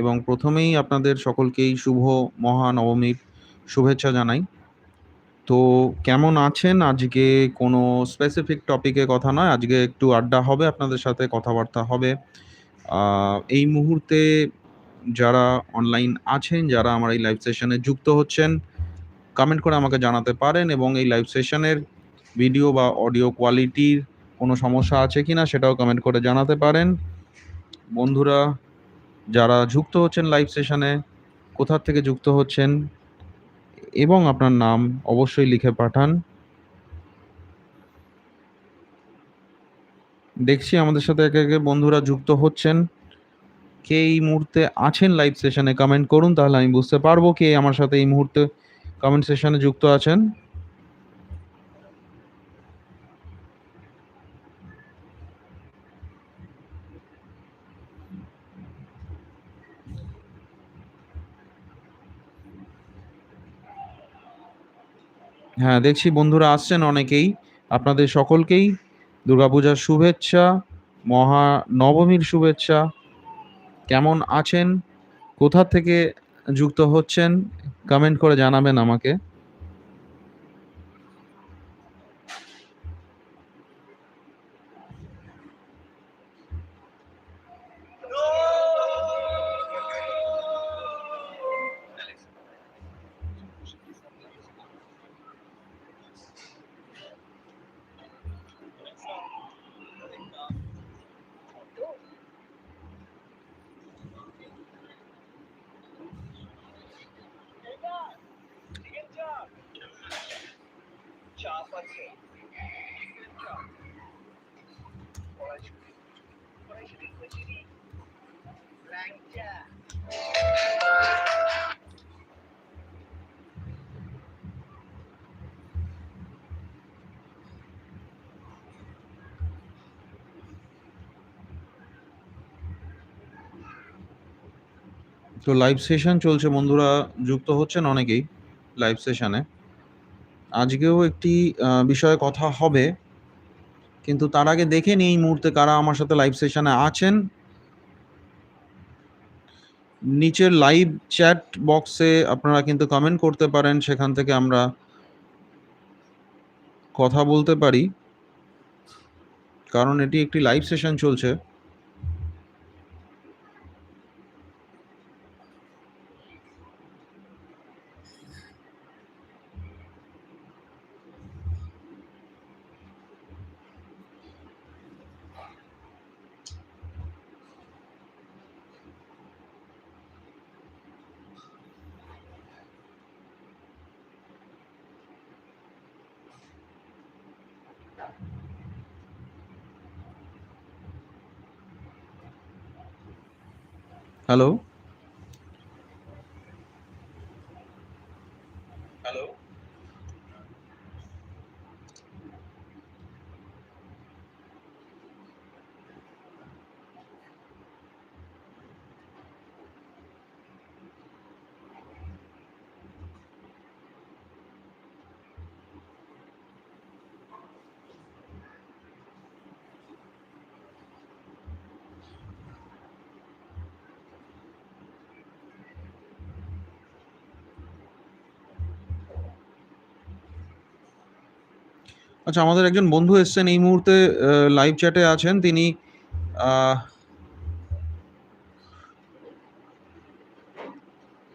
এবং প্রথমেই আপনাদের সকলকেই শুভ মহানবমীর শুভেচ্ছা জানাই। তো কেমন আছেন? আজকে কোনো স্পেসিফিক টপিকে কথা নয়। আজকে একটু আড্ডা হবে, আপনাদের সাথে কথাবার্তা হবে। এই মুহূর্তে যারা অনলাইন আছেন, যারা আমার এই লাইভ সেশনে যুক্ত হচ্ছেন কমেন্ট করে আমাকে জানাতে পারেন এবং এই লাইভ সেশনের ভিডিও বা অডিও কোয়ালিটির কোনো সমস্যা আছে কিনা সেটাও কমেন্ট করে জানাতে পারেন। বন্ধুরা যারা যুক্ত হচ্ছেন লাইভ সেশনে কোথা থেকে যুক্ত হচ্ছেন এবং আপনার নাম অবশ্যই লিখে পাঠান। দেখছি আমাদের সাথে একে একে বন্ধুরা যুক্ত হচ্ছেন। কে এই মুহূর্তে আছেন লাইভ সেশনে কমেন্ট করুন, তাহলে আমি বুঝতে পারব কে আমার সাথে এই মুহূর্তে কমেন্ট সেশনে যুক্ত আছেন। হ্যাঁ দেখছি বন্ধুরা আসছেন অনেকেই। আপনাদের সকলকেই দুর্গাপূজার শুভেচ্ছা, মহানবমীর শুভেচ্ছা। কেমন আছেন? কোথা থেকে যুক্ত হচ্ছেন? কমেন্ট করে জানাবেন আমাকে। তো লাইভ সেশন চলছে বন্ধুরা যুক্ত হচ্ছেন অনেকেই লাইভ সেশনে আজকেও একটি বিষয়ে কথা হবে। কিন্তু তার আগে দেখে নিই এই মুহূর্তে কারা আমার সাথে লাইভ সেশনে আছেন। নিচের লাইভ চ্যাট বক্সে আপনারা কিন্তু কমেন্ট করতে পারেন, সেখান থেকে আমরা কথা বলতে পারি। কারণ এটি একটি লাইভ সেশন চলছে। হ্যালো আচ্ছা আমাদের একজন বন্ধু এসছেন এই মুহূর্তে লাইভ চ্যাটে আছেন। তিনি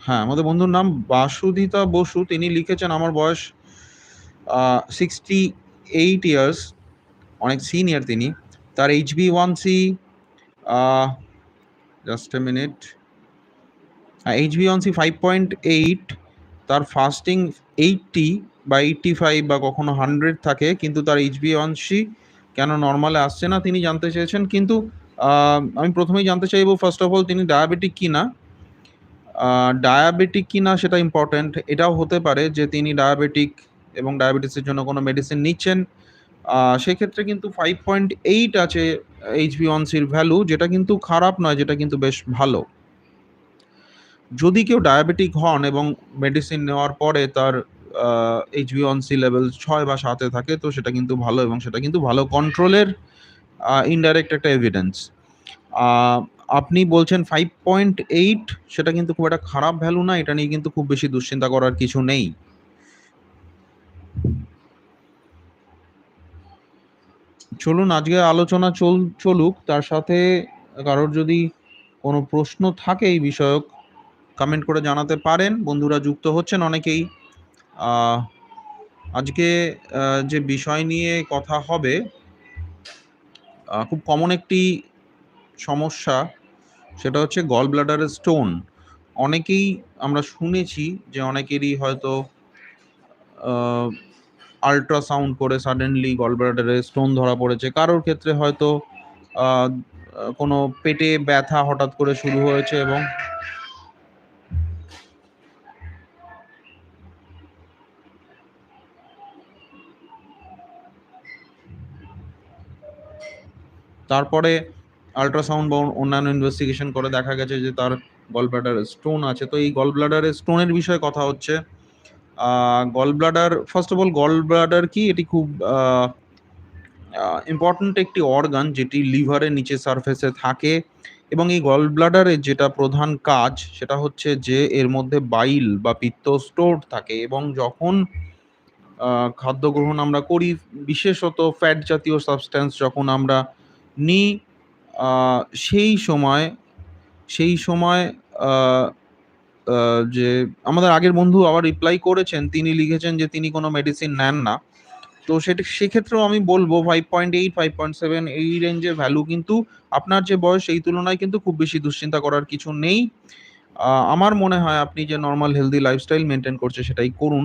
হ্যাঁ আমাদের বন্ধুর নাম বাসুদিতা বসু। তিনি লিখেছেন, আমার বয়স সিক্সটি এইট ইয়ার্স অনেক সিনিয়র তিনি। তার H B one C just a minute H B one C five point eight তার ফাস্টিং এইটটি বা এইটটি ফাইভ বা কখনো হান্ড্রেড থাকে, কিন্তু তার এইচ বি ওয়ান সি কেন নর্মালে আসছে না তিনি জানতে চেয়েছেন। কিন্তু আমি প্রথমেই জানতে চাইব ফার্স্ট অফ অল তিনি ডায়াবেটিক কি না ডায়াবেটিক কি না সেটা ইম্পর্ট্যান্ট এটাও হতে পারে যে তিনি ডায়াবেটিক এবং ডায়াবেটিসের জন্য কোনো মেডিসিন নিচ্ছেন। সেক্ষেত্রে কিন্তু ফাইভ পয়েন্ট এইট আছে এইচ বি ওয়ান সির ভ্যালু যেটা কিন্তু খারাপ নয়, যেটা কিন্তু বেশ ভালো। যদি কেউ ডায়াবেটিক হন এবং মেডিসিন নেওয়ার পরে তার H B one C level ছয় বা সাতে থাকে, তো সেটা কিন্তু ভালো এবং সেটা কিন্তু ভালো কন্ট্রোলের ইনডাইরেক্ট একটা এভিডেন্স আপনি বলছেন 5.8 সেটা কিন্তু খুব একটা খারাপ ভ্যালু না। এটা নিয়ে কিন্তু খুব বেশি দুশ্চিন্তা করার কিছু নেই। চলুন, আজকে আলোচনা চল, চলুক। তার সাথে কারোর যদি কোনো প্রশ্ন থাকে এই বিষয়ক কমেন্ট করে জানাতে পারেন। বন্ধুরা যুক্ত হচ্ছেন অনেকেই। আজকে যে বিষয় নিয়ে কথা হবে খুব কমন একটি সমস্যা, সেটা হচ্ছে গল ব্লাডারের স্টোন। অনেকেই আমরা শুনেছি যে অনেকেরই হয়তো আল্ট্রাসাউন্ড করে সাডেনলি গল ব্লাডারে স্টোন ধরা পড়েছে। কারোর ক্ষেত্রে হয়তো কোনো পেটে ব্যথা হঠাৎ করে শুরু হয়েছে এবং তারপরে আল্ট্রাসাউন্ড বা অন্যান্য ইনভেস্টিগেশন করে দেখা গেছে যে তার গল ব্লাডারে স্টোন আছে। তো এই গল ব্লাডারে স্টোনের বিষয়ে কথা হচ্ছে। Gallbladder first of all gallbladder কি? এটি খুব আ একটি অর্গান যেটি লিভারের নিচে সারফেসে থাকে এবং এই গল ব্লাডারের যেটা প্রধান কাজ, সেটা হচ্ছে যে এর মধ্যে বাইল বা পিত্ত স্টোর থাকে এবং যখন খাদ্য গ্রহণ আমরা করি, বিশেষত ফ্যাট জাতীয় সাবস্ট্যান্স যখন আমরা আ, সেই সময় সেই সময় যে আমাদের আগের বন্ধু আবার রিপ্লাই করেছেন। তিনি লিখেছেন যে তিনি কোনো মেডিসিন নেন না। তো সেটি সেক্ষেত্রেও আমি বলব five point eight five point seven এই রেঞ্জের ভ্যালু কিন্তু আপনার যে বয়স সেই তুলনায় কিন্তু খুব বেশি দুশ্চিন্তা করার কিছু নেই। আমার মনে হয় আপনি যে নর্মাল হেলদি লাইফস্টাইল মেনটেন করছে সেটাই করুন।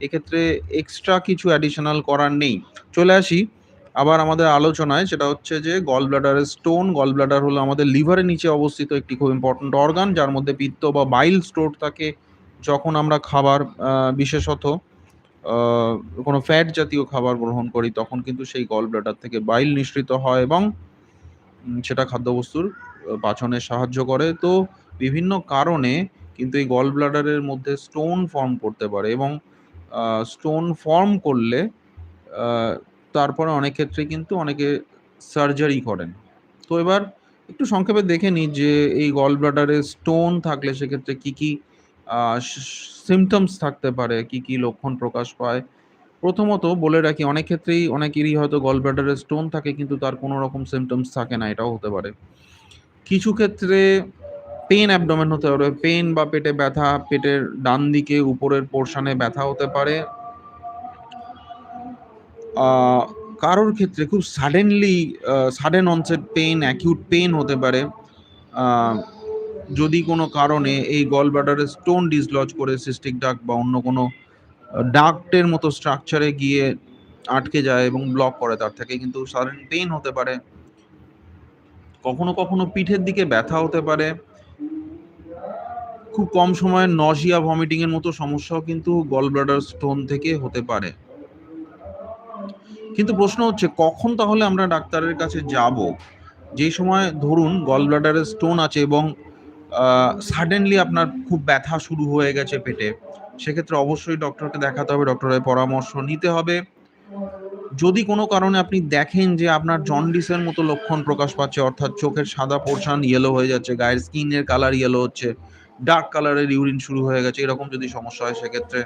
এক্ষেত্রে এক্সট্রা কিছু অ্যাডিশনাল করার নেই। চলে আসি আবার আমাদের আলোচনায় সেটা হচ্ছে যে গল ব্লাডারের স্টোন। গল ব্লাডার হলো আমাদের লিভারের নিচে অবস্থিত একটি খুব ইম্পোর্টেন্ট অর্গান যার মধ্যে পিত্ত বা বাইল স্টোর থাকে। যখন আমরা খাবার বিশেষত কোনো ফ্যাট জাতীয় খাবার গ্রহণ করি, তখন কিন্তু সেই গল ব্লাডার থেকে বাইল নিঃসৃত হয় এবং সেটা খাদ্যবস্তুর পাচনে সাহায্য করে। তো বিভিন্ন কারণে কিন্তু এই গল ব্লাডারের মধ্যে স্টোন ফর্ম করতে পারে এবং স্টোন ফর্ম করলে তারপরে অনেক ক্ষেত্রে কিন্তু অনেকে সার্জারি করেন। তো এবার একটু সংক্ষেপে দেখে নিই যে এই গল ব্লাডারে স্টোন থাকলে সেক্ষেত্রে কি, কি সিমটমস থাকতে পারে, কি, কি লক্ষণ প্রকাশ পায়। প্রথমত বলে রাখি অনেক ক্ষেত্রেই অনেকেরই হয়তো গল ব্লাডারে স্টোন থাকে কিন্তু তার কোনো রকম সিম্পটমস থাকে না এটাও হতে পারে। কিছু ক্ষেত্রে পেন অ্যাবডোমেন হতে পারে। পেন বা পেটে ব্যথা, পেটের ডান দিকে উপরের পোরশন ব্যথা হতে পারে। কারোর ক্ষেত্রে খুব suddenly sudden onset pain acute pain হতে পারে। যদি কোনো কারণে এই গল ব্লাডারে স্টোন ডিসলজ করে সিস্টিক ডাক বা অন্য কোনো ডাক্টের মতো স্ট্রাকচারে গিয়ে আটকে যায় এবং ব্লক করে তার থেকে কিন্তু সাডেন পেন হতে পারে। কখনো, কখনো পিঠের দিকে ব্যথা হতে পারে। খুব কম সময়ে নজিয়া, ভমিটিং এর মতো সমস্যাও কিন্তু গল ব্লাডার স্টোন থেকে হতে পারে। কিন্তু প্রশ্ন হচ্ছে কখন তাহলে আমরা ডাক্তারের কাছে যাব যেই সময় ধরুন গল ব্লাডারের স্টোন আছে এবং সাডেনলি আপনার খুব ব্যথা শুরু হয়ে গেছে পেটে। সেক্ষেত্রে অবশ্যই ডক্টরকে দেখাতে হবে, ডক্টরের পরামর্শ নিতে হবে। যদি কোনো কারণে আপনি দেখেন যে আপনার জন্ডিসের মতো লক্ষণ প্রকাশ পাচ্ছে অর্থাৎ চোখের সাদা পোরশন ইয়েলো হয়ে যাচ্ছে, গায়ের স্কিনের কালার ইয়েলো হচ্ছে, ডার্ক কালারের ইউরিন শুরু হয়ে গেছে এরকম যদি সমস্যা হয় সেক্ষেত্রে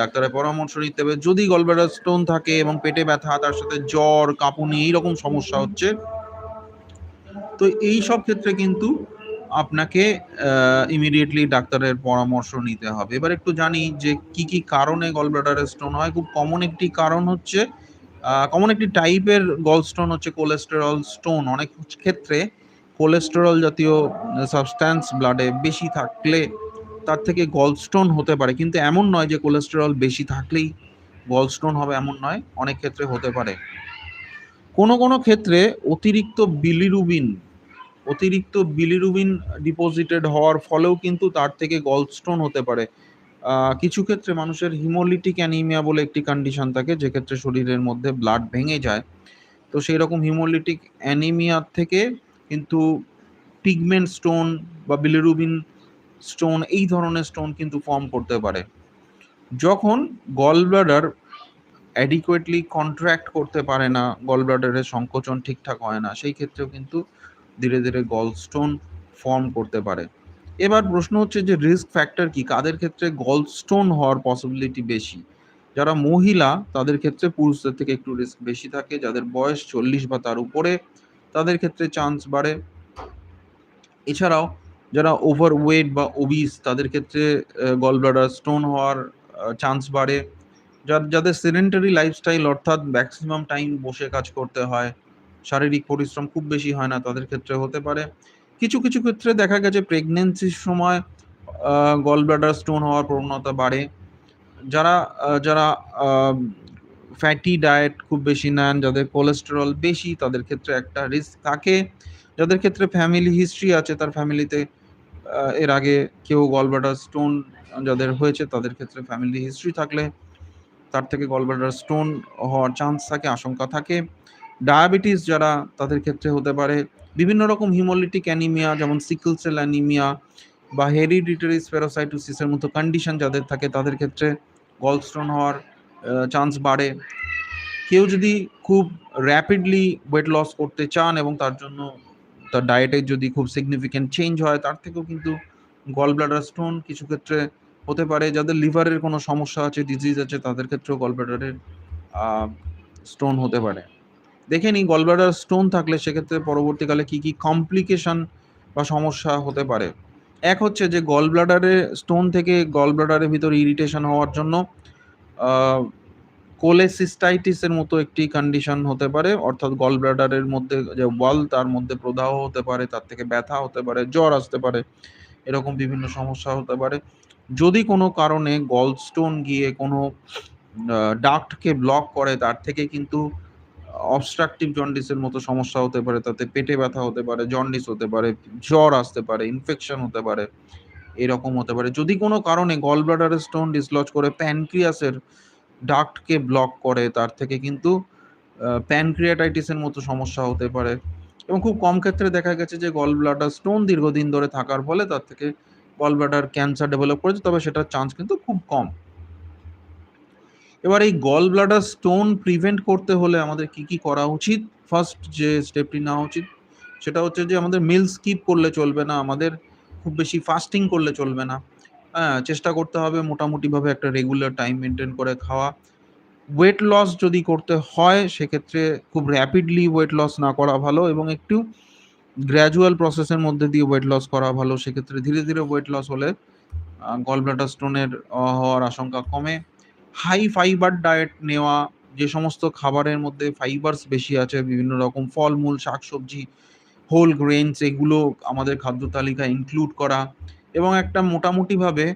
ডাক্তারের পরামর্শ নিতে হবে। যদি গল ব্লাডার স্টোন থাকে এবং পেটে ব্যথা তার সাথে জ্বর, কাঁপুনি এইরকম সমস্যা হচ্ছে তো এই সব ক্ষেত্রে কিন্তু আপনাকে ইমিডিয়েটলি ডাক্তারের পরামর্শ নিতে হবে। এবার একটু জানি যে কি, কি কারণে গল ব্লাডারে স্টোন হয়। খুব কমন একটি কারণ হচ্ছে কমন একটি টাইপের গল স্টোন হচ্ছে কোলেস্টেরল স্টোন। অনেক ক্ষেত্রে কোলেস্টেরল জাতীয় সাবস্ট্যান্স ব্লাডে বেশি থাকলে তার থেকে গলস্টোন হতে পারে। কিন্তু এমন নয় যে কোলেস্টেরল বেশি থাকলেই গলস্টোন হবে এমন নয়। অনেক ক্ষেত্রে হতে পারে। কোনো, কোনো ক্ষেত্রে অতিরিক্ত বিলিরুবিন অতিরিক্ত বিলিরুবিন ডিপোজিটেড হওয়ার ফলেও কিন্তু তার থেকে গলস্টোন হতে পারে। কিছু ক্ষেত্রে মানুষের হিমোলিটিক অ্যানিমিয়া বলে একটি কন্ডিশন থাকে যেক্ষেত্রে শরীরের মধ্যে ব্লাড ভেঙে যায়। তো সেই রকম হিমোলিটিক অ্যানিমিয়ার থেকে কিন্তু পিগমেন্ট স্টোন বা বিলিরুবিন স্টোন এই ধরনের স্টোন কিন্তু ফর্ম করতে পারে। যখন গল ব্লাডার অ্যাডিকুয়েটলি কন্ট্র্যাক্ট করতে পারে না, গল ব্লাডারের সংকোচন ঠিকঠাক হয় না, সেই ক্ষেত্রেও কিন্তু ধীরে ধীরে গলস্টোন ফর্ম করতে পারে। এবার প্রশ্ন হচ্ছে যে রিস্ক ফ্যাক্টর কি? কাদের ক্ষেত্রে গলস্টোন হওয়ার পসিবিলিটি বেশি? যারা মহিলা তাদের ক্ষেত্রে পুরুষদের থেকে একটু রিস্ক বেশি থাকে যাদের বয়স চল্লিশ বা তার উপরে তাদের ক্ষেত্রে চান্স বাড়ে। এছাড়াও যারা ওভার ওয়েট বা ওবিস তাদের ক্ষেত্রে গল ব্লাডার স্টোন হওয়ার চান্স বাড়ে। যার যাদের সেডেন্টারি লাইফস্টাইল অর্থাৎ ম্যাক্সিমাম টাইম বসে কাজ করতে হয়, শারীরিক পরিশ্রম খুব বেশি হয় না, তাদের ক্ষেত্রে হতে পারে। কিছু কিছু ক্ষেত্রে দেখা গেছে প্রেগনেন্সির সময় গল ব্লাডার স্টোন হওয়ার প্রবণতা বাড়ে। যারা যারা ফ্যাটি ডায়েট খুব বেশি নেন, যাদের কোলেস্টেরল বেশি, তাদের ক্ষেত্রে একটা রিস্ক থাকে। যাদের ক্ষেত্রে ফ্যামিলি হিস্ট্রি আছে, তার ফ্যামিলিতে এর আগে কেউ গলব্লাডার স্টোন যাদের হয়েছে, তাদের ক্ষেত্রে ফ্যামিলি হিস্ট্রি থাকলে তার থেকে গলব্লাডার স্টোন হওয়ার চান্স থাকে, আশঙ্কা থাকে। ডায়াবেটিস যারা, তাদের ক্ষেত্রে হতে পারে। বিভিন্ন রকম হিমোলিটিক অ্যানিমিয়া যেমন সিকল সেল অ্যানিমিয়া বা হেরিডিটারি স্পেরোসাইটোসিসের মতো কন্ডিশন যাদের থাকে, তাদের ক্ষেত্রে গলস্টোন হওয়ার চান্স বাড়ে। কেউ যদি খুব র্যাপিডলি ওয়েট লস করতে চান এবং তার জন্য তার ডায়েটে যদি খুব সিগনিফিক্যান্ট চেঞ্জ হয়, তার থেকেও কিন্তু গল ব্লাডার স্টোন কিছু ক্ষেত্রে হতে পারে। যাদের লিভারের কোনো সমস্যা আছে ডিজিজ আছে, তাদের ক্ষেত্রেও গল ব্লাডারের স্টোন হতে পারে। দেখে নিই গল ব্লাডার স্টোন থাকলে সেক্ষেত্রে পরবর্তীকালে কি কি কমপ্লিকেশন বা সমস্যা হতে পারে। এক হচ্ছে যে গল ব্লাডারে স্টোন থেকে গল ব্লাডারের ভিতর ইরিটেশন হওয়ার জন্য কোলেসিস্টাইটিসের মতো একটি কন্ডিশন হতে পারে, অর্থাৎ গল ব্লাডারের মধ্যে যে ওয়াল তার মধ্যে প্রদাহ হতে পারে, তার থেকে ব্যথা হতে পারে, জ্বর আসতে পারে, এরকম বিভিন্ন সমস্যা হতে পারে। যদি কোনো কারণে গল স্টোন গিয়ে কোনো ডাক্টকে ব্লক করে, তার থেকে কিন্তু অবস্ট্রাকটিভ জন্ডিসের মতো সমস্যা হতে পারে, তাতে পেটে ব্যথা হতে পারে জন্ডিস হতে পারে, জ্বর আসতে পারে ইনফেকশন হতে পারে, এরকম হতে পারে। যদি কোনো কারণে গল ব্লাডারের স্টোন ডিসলজ করে প্যানক্রিয়াসের ডাক্টকে ব্লক করে, তার থেকে কিন্তু প্যানক্রিয়াটাইটিসের মতো সমস্যা হতে পারে। এবং খুব কম ক্ষেত্রে দেখা গেছে যে গল ব্লাডার স্টোন দীর্ঘদিন ধরে থাকার ফলে তার থেকে গল ব্লাডার ক্যান্সার ডেভেলপ করেছে, তবে সেটার চান্স কিন্তু খুব কম। এবার এই গল ব্লাডার স্টোন প্রিভেন্ট করতে হলে আমাদের কি কি করা উচিত? ফার্স্ট যে স্টেপটি নেওয়া উচিত, সেটা হচ্ছে যে, আমাদের মিল স্কিপ করলে চলবে না, আমাদের খুব বেশি ফাস্টিং করলে চলবে না। হ্যাঁ চেষ্টা করতে হবে মোটামুটিভাবে একটা রেগুলার টাইম মেনটেন করে খাওয়া। ওয়েট লস যদি করতে হয়, সেক্ষেত্রে খুব র্যাপিডলি ওয়েট লস না করা ভালো এবং একটু গ্র্যাজুয়াল প্রসেসের মধ্যে দিয়ে ওয়েট লস করা ভালো। সেক্ষেত্রে ধীরে ধীরে ওয়েট লস হলে গল ব্লাডার স্টোনের হওয়ার আশঙ্কা কমে। হাই ফাইবার ডায়েট নেওয়া, যে সমস্ত খাবারের মধ্যে ফাইবারস বেশি আছে, বিভিন্ন রকম ফলমূল, শাকসবজি হোল গ্রেনস এগুলো আমাদের খাদ্য তালিকায় ইনক্লুড করা। এবং একটা মোটামুটিভাবে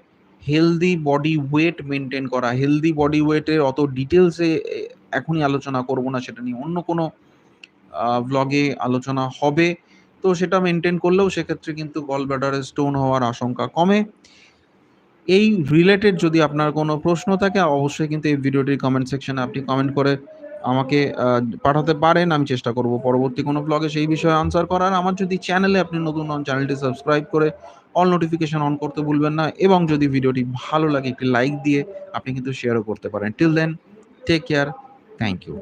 হেলদি বডি ওয়েট মেনটেন করা। হেলদি বডি ওয়েটের অত ডিটেলসে এখনই আলোচনা করব না, সেটা নিয়ে অন্য কোনো ব্লগে আলোচনা হবে। তো সেটা মেনটেন করলেও সেক্ষেত্রে কিন্তু গল ব্লাডারে স্টোন হওয়ার আশঙ্কা কমে। এই রিলেটেড যদি আপনার কোনো প্রশ্ন থাকে, অবশ্যই কিন্তু এই ভিডিওটির কমেন্ট সেকশনে আপনি কমেন্ট করে আমাকে পাঠাতে পারেন। আমি চেষ্টা করব পরবর্তী কোনো ব্লগে সেই বিষয়ে আনসার করার। আমার যদি চ্যানেলে আপনি নতুন হন চ্যানেলটি সাবস্ক্রাইব করে অল নোটিফিকেশন অন করতে ভুলবেন না এবং যদি ভিডিওটি ভালো লাগে একটি লাইক দিয়ে আপনি কিন্তু শেয়ারও করতে পারেন। Till then take care thank you